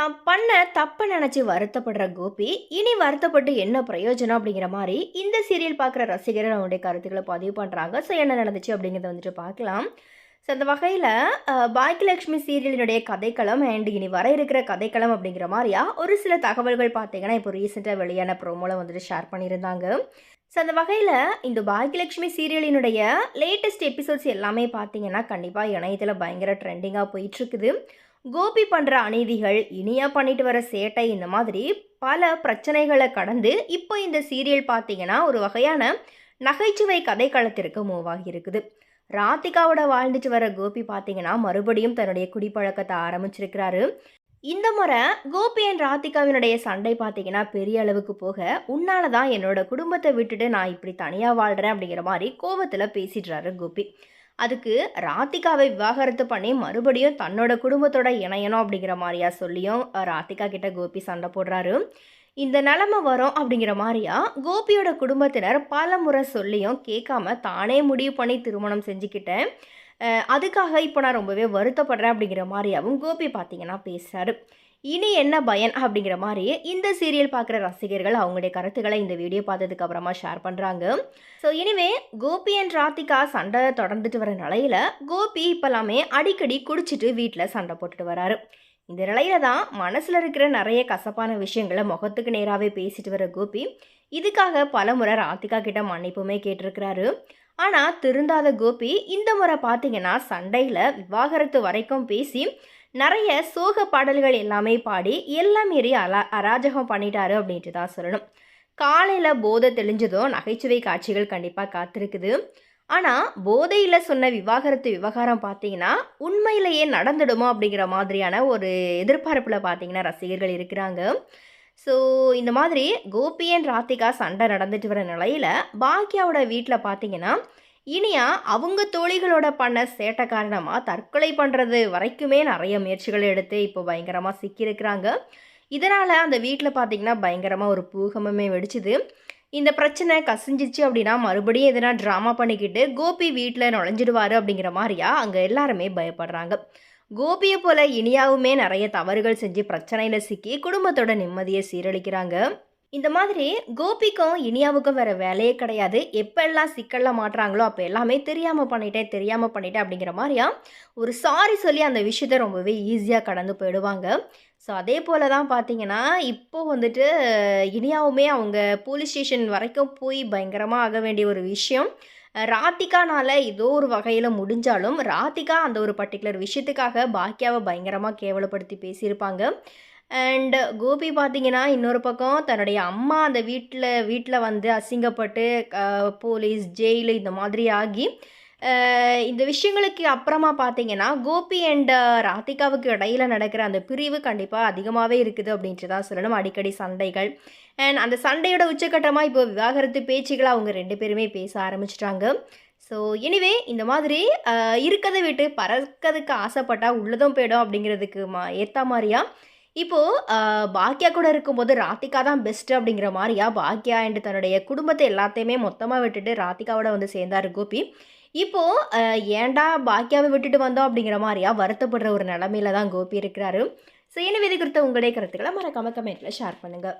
தாம் பண்ண தப்பு நினச்சி வருத்தப்படுற கோபி இனி வருத்தப்பட்டு என்ன பிரயோஜனம் அப்படிங்கிற மாதிரி இந்த சீரியல் பார்க்குற ரசிகர்கள் அவங்களுடைய கருத்துக்களை பதிவு பண்ணுறாங்க ஸோ என்ன நடந்துச்சு அப்படிங்கிறத வந்துட்டு பார்க்கலாம். ஸோ அந்த வகையில் பாக்கியலட்சுமி சீரியலினுடைய கதைக்களம் அண்ட் இனி வர இருக்கிற கதைக்களம் அப்படிங்கிற மாதிரியா ஒரு சில தகவல்கள் பார்த்தீங்கன்னா இப்போ ரீசெண்டாக வெளியான ப்ரோமோவில் வந்துட்டு ஷேர் பண்ணியிருந்தாங்க. ஸோ அந்த வகையில் இந்த பாக்கியலட்சுமி சீரியலினுடைய லேட்டஸ்ட் எபிசோட்ஸ் எல்லாமே பார்த்தீங்கன்னா கண்டிப்பாக இணையத்தில் பயங்கர ட்ரெண்டிங்காக போயிட்டுருக்குது கோபி பண்ணுற அநீதிகள் இனியா பண்ணிட்டு வர சேட்டை இந்த மாதிரி பல பிரச்சனைகளை கடந்து இப்போ இந்த சீரியல் பார்த்தீங்கன்னா ஒரு வகையான நகைச்சுவை கதைக்களத்திற்கு மூவ் ஆகியிருக்குது ராதிகாவோட வாழ்ந்துட்டு வர கோபி பார்த்தீங்கன்னா மறுபடியும் தன்னுடைய குடிப்பழக்கத்தை ஆரம்பிச்சிருக்கிறாரு. இந்த முறை கோபி அண்ட் ராதிகாவினுடைய சண்டை பார்த்தீங்கன்னா பெரிய அளவுக்கு போக உன்னால தான் என்னோட குடும்பத்தை விட்டுட்டு நான் இப்படி தனியாக வாழ்கிறேன் அப்படிங்கிற மாதிரி கோபத்தில் பேசிடுறாரு கோபி. அதுக்கு ராதிகாவை விவாகரத்து பண்ணி மறுபடியும் தன்னோட குடும்பத்தோட இணையணும் அப்படிங்கிற மாதிரியா சொல்லியும் ராதிகா கிட்ட கோபி சண்டை போடுறாரு. இந்த நிலமை வரும் அப்படிங்கிற மாதிரியா கோபியோட குடும்பத்தினர் பல முறை சொல்லியும் கேட்காம தானே முடிவு பண்ணி திருமணம் செஞ்சுக்கிட்டேன். அதுக்காக இப்போ நான் ரொம்பவே வருத்தப்படுறேன் அப்படிங்கிற மாதிரியாவும் கோபி பார்த்தீங்கன்னா பேசுகிறாரு இனி என்ன பயன் அப்படிங்கிற மாதிரி இந்த சீரியல் பார்க்குற ரசிகர்கள் அவங்களுடைய கருத்துக்களை இந்த வீடியோ பார்த்ததுக்கு அப்புறமா ஷேர் பண்ணுறாங்க so anyway Gopi and Radhika சண்டை தொடர்ந்துட்டு வர நிலையில கோபி இப்போல்லாமே அடிக்கடி குடிச்சிட்டு வீட்டில் சண்டை போட்டுட்டு வராரு. இந்த நிலையில தான் மனசில் இருக்கிற நிறைய கசப்பான விஷயங்களை முகத்துக்கு நேராகவே பேசிட்டு வர கோபி இதுக்காக பல முறை ராதிகா கிட்ட மன்னிப்புமே கேட்டிருக்கிறாரு. ஆனால் திருந்தாத கோபி இந்த முறை பார்த்தீங்கன்னா சண்டையில் விவாகரத்து வரைக்கும் பேசி நிறைய சோக பாடல்கள் எல்லாமே பாடி எல்லாம் மீறி அலா அராஜகம் பண்ணிட்டாரு அப்படின்ட்டு தான் சொல்லணும். காலையில் போதை தெளிஞ்சதும் நகைச்சுவை காட்சிகள் கண்டிப்பாக காத்திருக்குது. ஆனால் போதையில் சொன்ன விவாகரத்து விவகாரம் பார்த்தீங்கன்னா உண்மையிலேயே நடந்துடுமோ அப்படிங்கிற மாதிரியான ஒரு எதிர்பார்ப்பில் பார்த்தீங்கன்னா ரசிகர்கள் இருக்கிறாங்க. ஸோ இந்த மாதிரி கோபியன் ராதிகா சண்டை நடந்துட்டு வர நிலையில் பாக்யாவோட வீட்டில் பார்த்தீங்கன்னா இனியா அவங்க தோழிகளோட பண்ண சேட்டை காரணமாக தற்கொலை பண்ணுறது வரைக்குமே நிறைய முயற்சிகள் எடுத்து இப்போ பயங்கரமாக சிக்கியிருக்கிறாங்க. இதனால் அந்த வீட்டில் பார்த்திங்கன்னா பயங்கரமாக ஒரு பூகமே வெடிச்சுது. இந்த பிரச்சனை கசிஞ்சிச்சு அப்படின்னா மறுபடியும் எதனா ட்ராமா பண்ணிக்கிட்டு கோபி வீட்டில் நுழைஞ்சிடுவார் அப்படிங்கிற மாதிரியா அங்கே எல்லாருமே பயப்படுறாங்க. கோபியை போல் இனியாவுமே நிறைய தவறுகள் செஞ்சு பிரச்சனையில் சிக்கி குடும்பத்தோட நிம்மதியை சீரழிக்கிறாங்க. இந்த மாதிரி கோபிக்கும் இனியாவுக்கும் வேறு வேலையே கிடையாது. எப்பெல்லாம் சிக்கலில் மாட்டுறாங்களோ அப்போ எல்லாமே தெரியாமல் பண்ணிட்டேன் தெரியாமல் பண்ணிட்டேன் அப்படிங்கிற மாதிரியா ஒரு சாரி சொல்லி அந்த விஷயத்த ரொம்பவே ஈஸியாக கடந்து போயிடுவாங்க. ஸோ அதே போல் தான் பார்த்தீங்கன்னா இப்போ வந்துட்டு இனியாவுமே அவங்க போலீஸ் ஸ்டேஷன் வரைக்கும் போய் பயங்கரமாக ஆக வேண்டிய ஒரு விஷயம். ராத்திகானால் ஏதோ ஒரு வகையில் முடிஞ்சாலும் ராதிகா அந்த ஒரு பர்டிகுலர் விஷயத்துக்காக பாக்கியாவை பயங்கரமாக கேவலப்படுத்தி பேசியிருப்பாங்க. அண்ட் கோபி பார்த்தீங்கன்னா இன்னொரு பக்கம் தன்னுடைய அம்மா அந்த வீட்டில் வீட்டில் வந்து அசிங்கப்பட்டு போலீஸ் ஜெயிலு இந்த மாதிரி ஆகி இந்த விஷயங்களுக்கு அப்புறமா பார்த்தீங்கன்னா கோபி அண்ட் ராதிகாவுக்கு இடையில நடக்கிற அந்த பிரிவு கண்டிப்பாக அதிகமாகவே இருக்குது அப்படின்ட்டு தான் சொல்லணும். அடிக்கடி சண்டைகள். அண்ட் அந்த சண்டையோட உச்சக்கட்டமாக இப்போ விவாகரத்து பேச்சுகளை அவங்க ரெண்டு பேருமே பேச ஆரம்பிச்சிட்டாங்க. ஸோ எனிவே இந்த மாதிரி இருக்கிறத விட்டு பறக்கிறதுக்கு ஆசைப்பட்டால் உள்ளதும் போயிடும் அப்படிங்கிறதுக்கு மா ஏற்ற மாதிரியா இப்போது பாக்கியா கூட இருக்கும்போது ராதிகா தான் பெஸ்ட்டு அப்படிங்கிற மாதிரியா? பாக்கியா அண்ட் தன்னுடைய குடும்பத்தை எல்லாத்தையுமே மொத்தமாக விட்டுட்டு ராதிகாவோட வந்து சேர்ந்தார் கோபி. இப்போது ஏன்டா பாக்கியாவை விட்டுட்டு வந்தோம் அப்படிங்கிற மாதிரியா? வருத்தப்படுற ஒரு நிலமையில தான் கோபி இருக்கிறாரு. ஸோ விதி குறித்த உங்களுடைய கருத்துக்களை மறக்காம கமெண்ட்டில் ஷேர் பண்ணுங்கள்